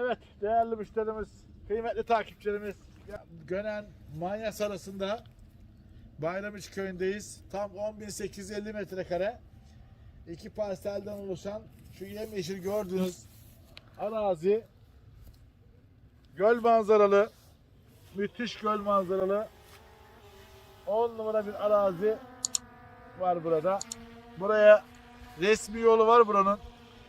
Evet değerli müşterimiz, kıymetli takipçilerimiz. Gönen Manyas arasında Bayramiç köyündeyiz. Tam 10.850 metrekare. iki parselden oluşan şu yemyeşil gördüğünüz arazi göl manzaralı müthiş göl manzaralı 10 numara bir arazi var burada. Buraya resmi yolu var buranın.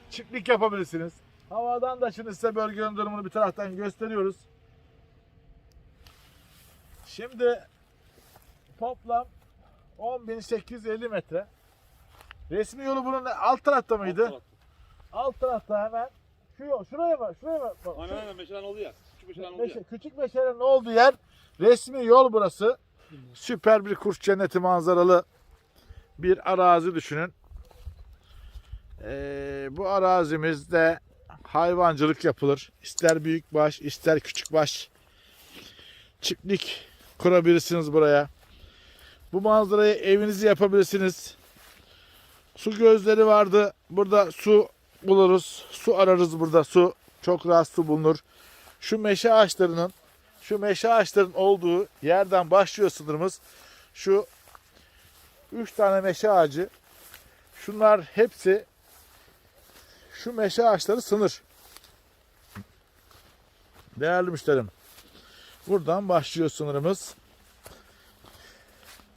Çiftlik yapabilirsiniz. Havadan da şimdi size bölgenin durumunu bir taraftan gösteriyoruz. Şimdi toplam 10.850 metre. Resmi yolu bunun alt tarafta mıydı? Alt tarafta hemen. Şu yol, şuraya bak, şuraya bak. bak. Aynen aynen meşalen oldu ya. Küçük meşalen oldu ya. küçük meşalenin olduğu yer resmi yol burası. Süper bir kuş cenneti manzaralı bir arazi düşünün. Ee, bu arazimizde hayvancılık yapılır. İster büyük baş, ister küçük baş. Çiftlik kurabilirsiniz buraya. Bu manzarayı evinizi yapabilirsiniz. Su gözleri vardı. Burada su buluruz. Su ararız burada. Su çok rahat su bulunur. Şu meşe ağaçlarının şu meşe ağaçların olduğu yerden başlıyor sınırımız. Şu üç tane meşe ağacı. Şunlar hepsi şu meşe ağaçları sınır. Değerli müşterim. Buradan başlıyor sınırımız.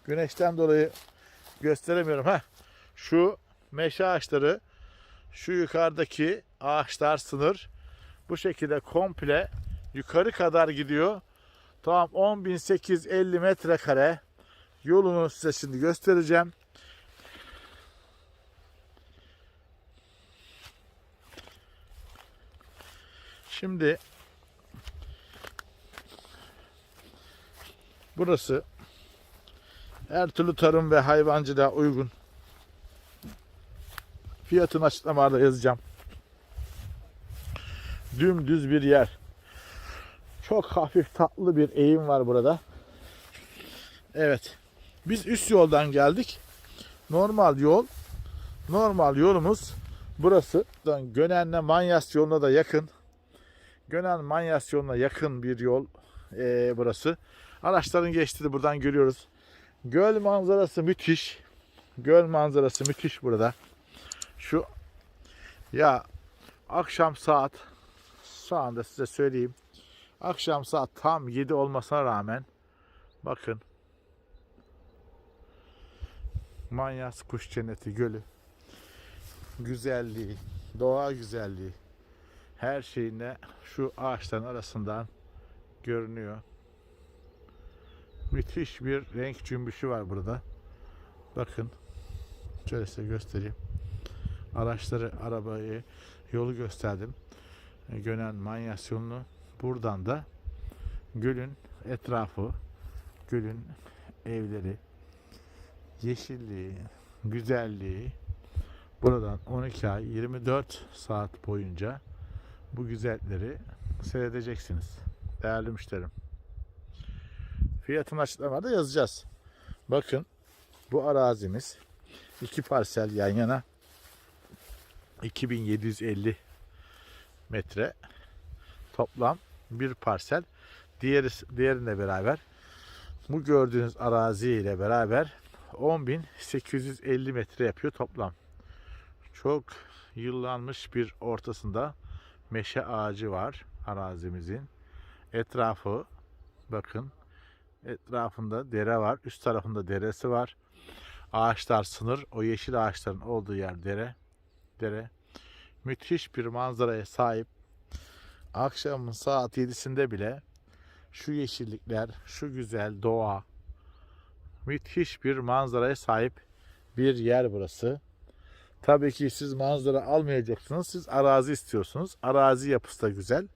Güneşten dolayı gösteremiyorum. ha. Şu meşe ağaçları, şu yukarıdaki ağaçlar sınır. Bu şekilde komple yukarı kadar gidiyor. Tamam 10.850 metrekare yolunu size şimdi göstereceğim. Şimdi burası her türlü tarım ve hayvancılığa uygun. Fiyatını açıklamalarda yazacağım. Dümdüz bir yer. Çok hafif tatlı bir eğim var burada. Evet. Biz üst yoldan geldik. Normal yol. Normal yolumuz burası. Gönen'le Manyas yoluna da yakın. Gönen Manyas yoluna yakın bir yol eee, burası. Araçların geçtiğini buradan görüyoruz. Göl manzarası müthiş. Göl manzarası müthiş burada. Şu ya akşam saat şu anda size söyleyeyim. Akşam saat tam 7 olmasına rağmen bakın Manyas Kuş Cenneti Gölü güzelliği, doğa güzelliği her şeyine şu ağaçların arasından görünüyor. Müthiş bir renk cümbüşü var burada. Bakın şöyle size göstereyim. Araçları, arabayı, yolu gösterdim. E, Gönen Manyas yolunu buradan da gölün etrafı, gölün evleri, yeşilliği, güzelliği buradan 12 ay 24 saat boyunca bu güzellikleri seyredeceksiniz. Değerli müşterim. Fiyatını açıklamada yazacağız. Bakın bu arazimiz iki parsel yan yana 2750 metre toplam bir parsel. Diğeri, diğerine beraber bu gördüğünüz arazi ile beraber 10.850 metre yapıyor toplam. Çok yıllanmış bir ortasında meşe ağacı var arazimizin. Etrafı bakın etrafında dere var. Üst tarafında deresi var. Ağaçlar sınır. O yeşil ağaçların olduğu yer dere. Dere. Müthiş bir manzaraya sahip. Akşamın saat 7'sinde bile şu yeşillikler, şu güzel doğa, müthiş bir manzaraya sahip bir yer burası. Tabii ki siz manzara almayacaksınız. Siz arazi istiyorsunuz. Arazi yapısı da güzel.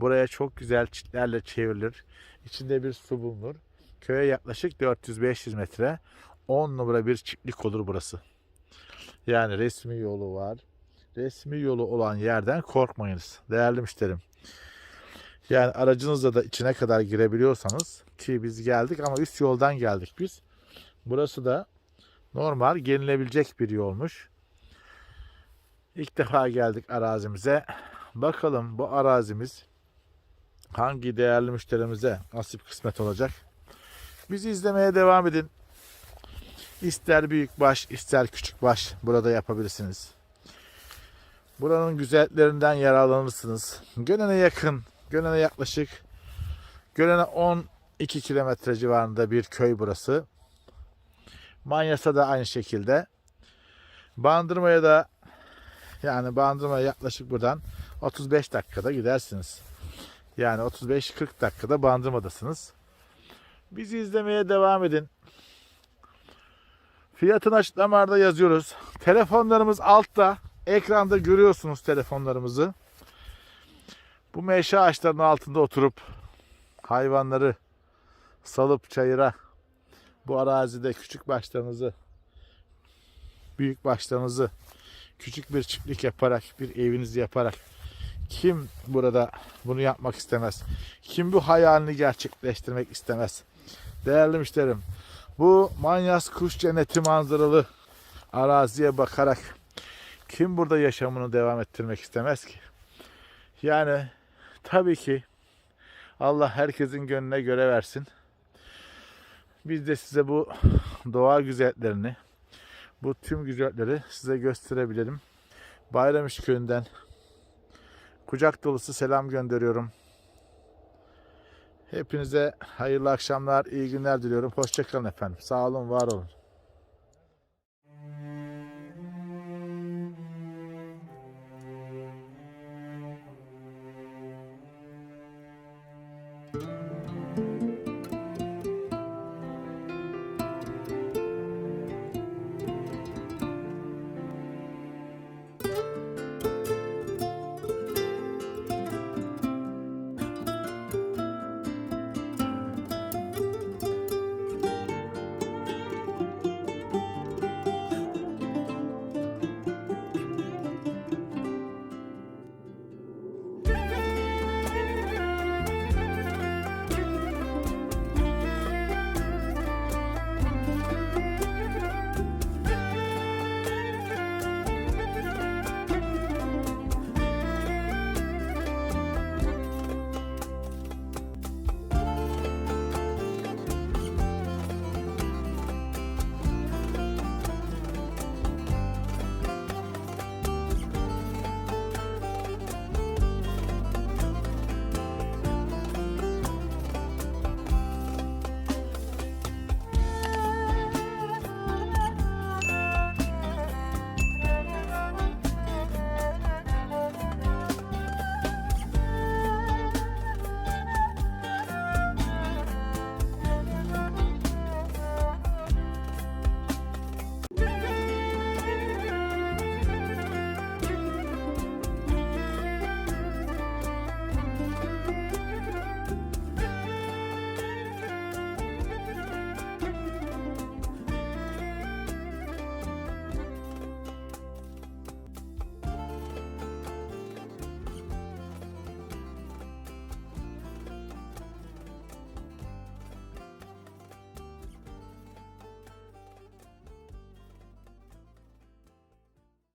Buraya çok güzel çitlerle çevrilir. İçinde bir su bulunur. Köye yaklaşık 400-500 metre. 10 numara bir çiftlik olur burası. Yani resmi yolu var. Resmi yolu olan yerden korkmayınız. Değerli müşterim. Yani aracınızla da içine kadar girebiliyorsanız ki biz geldik ama üst yoldan geldik biz. Burası da normal gelinebilecek bir yolmuş. İlk defa geldik arazimize. bakalım bu arazimiz hangi değerli müşterimize nasip kısmet olacak. Bizi izlemeye devam edin. İster büyük baş, ister küçük baş burada yapabilirsiniz. Buranın güzelliklerinden yararlanırsınız. Gönen'e yakın, Gönen'e yaklaşık Gönen'e 12 kilometre civarında bir köy burası. Manyas'a da aynı şekilde. Bandırma'ya da yani Bandırma'ya yaklaşık buradan 35 dakikada gidersiniz. Yani 35-40 dakikada Bandırma'dasınız. Bizi izlemeye devam edin. Fiyatını açıklamalarda yazıyoruz. Telefonlarımız altta. Ekranda görüyorsunuz telefonlarımızı. Bu meşe ağaçlarının altında oturup hayvanları salıp çayıra bu arazide küçük başlarınızı büyük başlarınızı küçük bir çiftlik yaparak bir evinizi yaparak kim burada bunu yapmak istemez? Kim bu hayalini gerçekleştirmek istemez? Değerli müşterim, bu Manyas Kuş Cenneti manzaralı araziye bakarak kim burada yaşamını devam ettirmek istemez ki? Yani tabii ki Allah herkesin gönlüne göre versin. Biz de size bu doğa güzelliklerini, bu tüm güzellikleri size gösterebilirim. Bayramış köyünden kucak dolusu selam gönderiyorum. Hepinize hayırlı akşamlar, iyi günler diliyorum. Hoşçakalın efendim. Sağ olun, var olun.